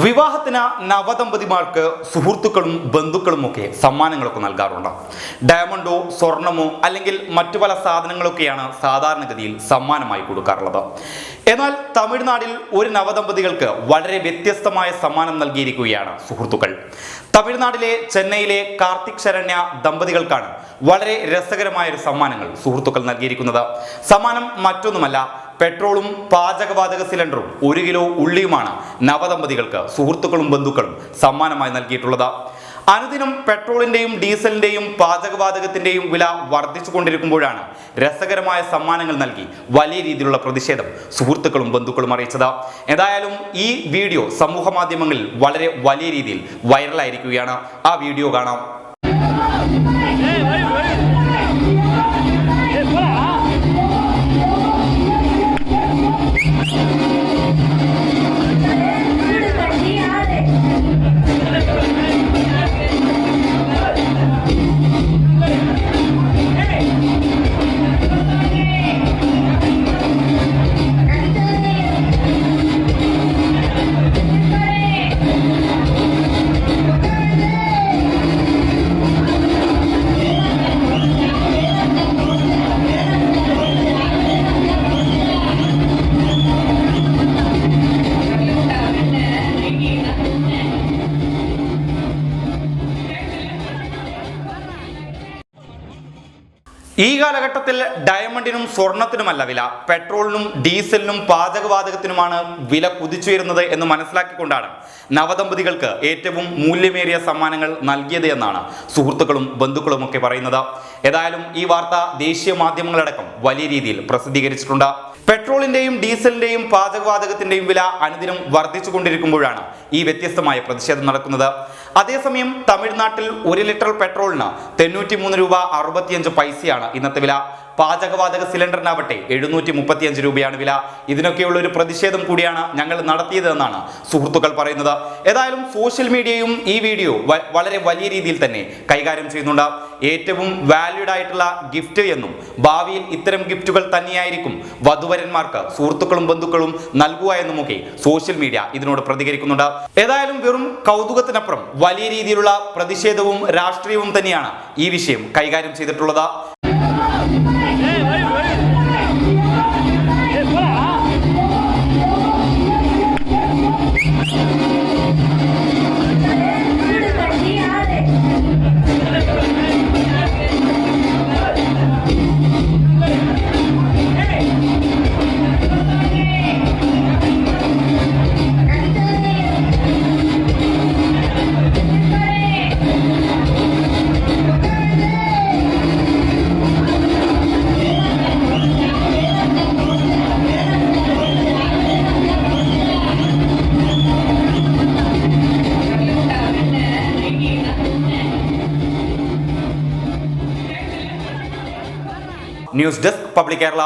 വിവാഹത്തിന് നവദമ്പതിമാർക്ക് സുഹൃത്തുക്കളും ബന്ധുക്കളും ഒക്കെ സമ്മാനങ്ങളൊക്കെ നൽകാറുണ്ട്. ഡയമണ്ടോ സ്വർണമോ അല്ലെങ്കിൽ മറ്റു പല സാധനങ്ങളൊക്കെയാണ് സാധാരണഗതിയിൽ സമ്മാനമായി കൊടുക്കാറുള്ളത്. എന്നാൽ തമിഴ്നാട്ടിൽ ഒരു നവദമ്പതികൾക്ക് വളരെ വ്യത്യസ്തമായ സമ്മാനം നൽകിയിരിക്കുകയാണ് സുഹൃത്തുക്കൾ. തമിഴ്നാട്ടിലെ ചെന്നൈയിലെ കാർത്തിക് ശരണ്യ ദമ്പതികൾക്കാണ് വളരെ രസകരമായ ഒരു സമ്മാനങ്ങൾ സുഹൃത്തുക്കൾ നൽകിയിരിക്കുന്നത്. സമ്മാനം മറ്റൊന്നുമല്ല പെട്രോളും പാചകവാതക സിലിണ്ടറും ഒരു കിലോ ഉള്ളിയുമാണ് നവദമ്പതികൾക്ക് സുഹൃത്തുക്കളും ബന്ധുക്കളും സമ്മാനമായി നൽകിയിട്ടുള്ളത്. അനുദിനം പെട്രോളിന്റെയും ഡീസലിന്റെയും പാചകവാതകത്തിന്റെയും വില വർദ്ധിച്ചുകൊണ്ടിരിക്കുമ്പോഴാണ് രസകരമായ സമ്മാനങ്ങൾ നൽകി വലിയ രീതിയിലുള്ള പ്രതിഷേധം സുഹൃത്തുക്കളും ബന്ധുക്കളും അറിയിച്ചത്. ഏതായാലും ഈ വീഡിയോ സമൂഹ മാധ്യമങ്ങളിൽ വളരെ വലിയ രീതിയിൽ വൈറലായിരിക്കുകയാണ്. ആ വീഡിയോ കാണാം. ഈ കാലഘട്ടത്തിൽ ഡയമണ്ടിനും സ്വർണത്തിനുമല്ല വില. പെട്രോളിനും ഡീസലിനും പാചകവാതകത്തിനുമാണ് വില കുതിച്ചുയരുന്നത് എന്ന് മനസ്സിലാക്കിക്കൊണ്ടാണ് നവദമ്പതികൾക്ക് ഏറ്റവും മൂല്യമേറിയ സമ്മാനങ്ങൾ നൽകിയത് എന്നാണ് സുഹൃത്തുക്കളും ബന്ധുക്കളും ഒക്കെ പറയുന്നത്. ഏതായാലും ഈ വാർത്ത ദേശീയ മാധ്യമങ്ങളടക്കം വലിയ രീതിയിൽ പ്രസിദ്ധീകരിച്ചിട്ടുണ്ട്. പെട്രോളിന്റെയും ഡീസലിന്റെയും പാചകവാതകത്തിന്റെയും വില അനുദിനം വർദ്ധിച്ചുകൊണ്ടിരിക്കുമ്പോഴാണ് ഈ വ്യത്യസ്തമായ പ്രതിഷേധം നടക്കുന്നത്. അതേസമയം തമിഴ്നാട്ടിൽ ഒരു ലിറ്റർ പെട്രോളിന് തൊണ്ണൂറ്റി മൂന്ന് രൂപ അറുപത്തിയഞ്ച് പൈസയാണ് ഇന്നത്തെ വില. പാചകവാതക സിലിണ്ടറിനാവട്ടെ എഴുന്നൂറ്റി മുപ്പത്തിയഞ്ച് രൂപയാണ് വില. ഇതിനൊക്കെയുള്ള ഒരു പ്രതിഷേധം കൂടിയാണ് ഞങ്ങൾ നടത്തിയത് എന്നാണ് സുഹൃത്തുക്കൾ പറയുന്നത്. ഏതായാലും സോഷ്യൽ മീഡിയയും ഈ വീഡിയോ വളരെ വലിയ രീതിയിൽ തന്നെ കൈകാര്യം ചെയ്യുന്നുണ്ട്. ഏറ്റവും വാല്യൂഡ് ആയിട്ടുള്ള ഗിഫ്റ്റ് എന്നും ഭാവിയിൽ ഇത്തരം ഗിഫ്റ്റുകൾ തന്നെയായിരിക്കും വധുവരന്മാർക്ക് സുഹൃത്തുക്കളും ബന്ധുക്കളും നൽകുക എന്നുമൊക്കെ സോഷ്യൽ മീഡിയ ഇതിനോട് പ്രതികരിക്കുന്നുണ്ട്. ഏതായാലും വെറും കൗതുകത്തിനപ്പുറം വലിയ രീതിയിലുള്ള പ്രതിഷേധവും രാഷ്ട്രീയവും തന്നെയാണ് ഈ വിഷയം കൈകാര്യം ചെയ്തിട്ടുള്ളത്. News desk public Kerala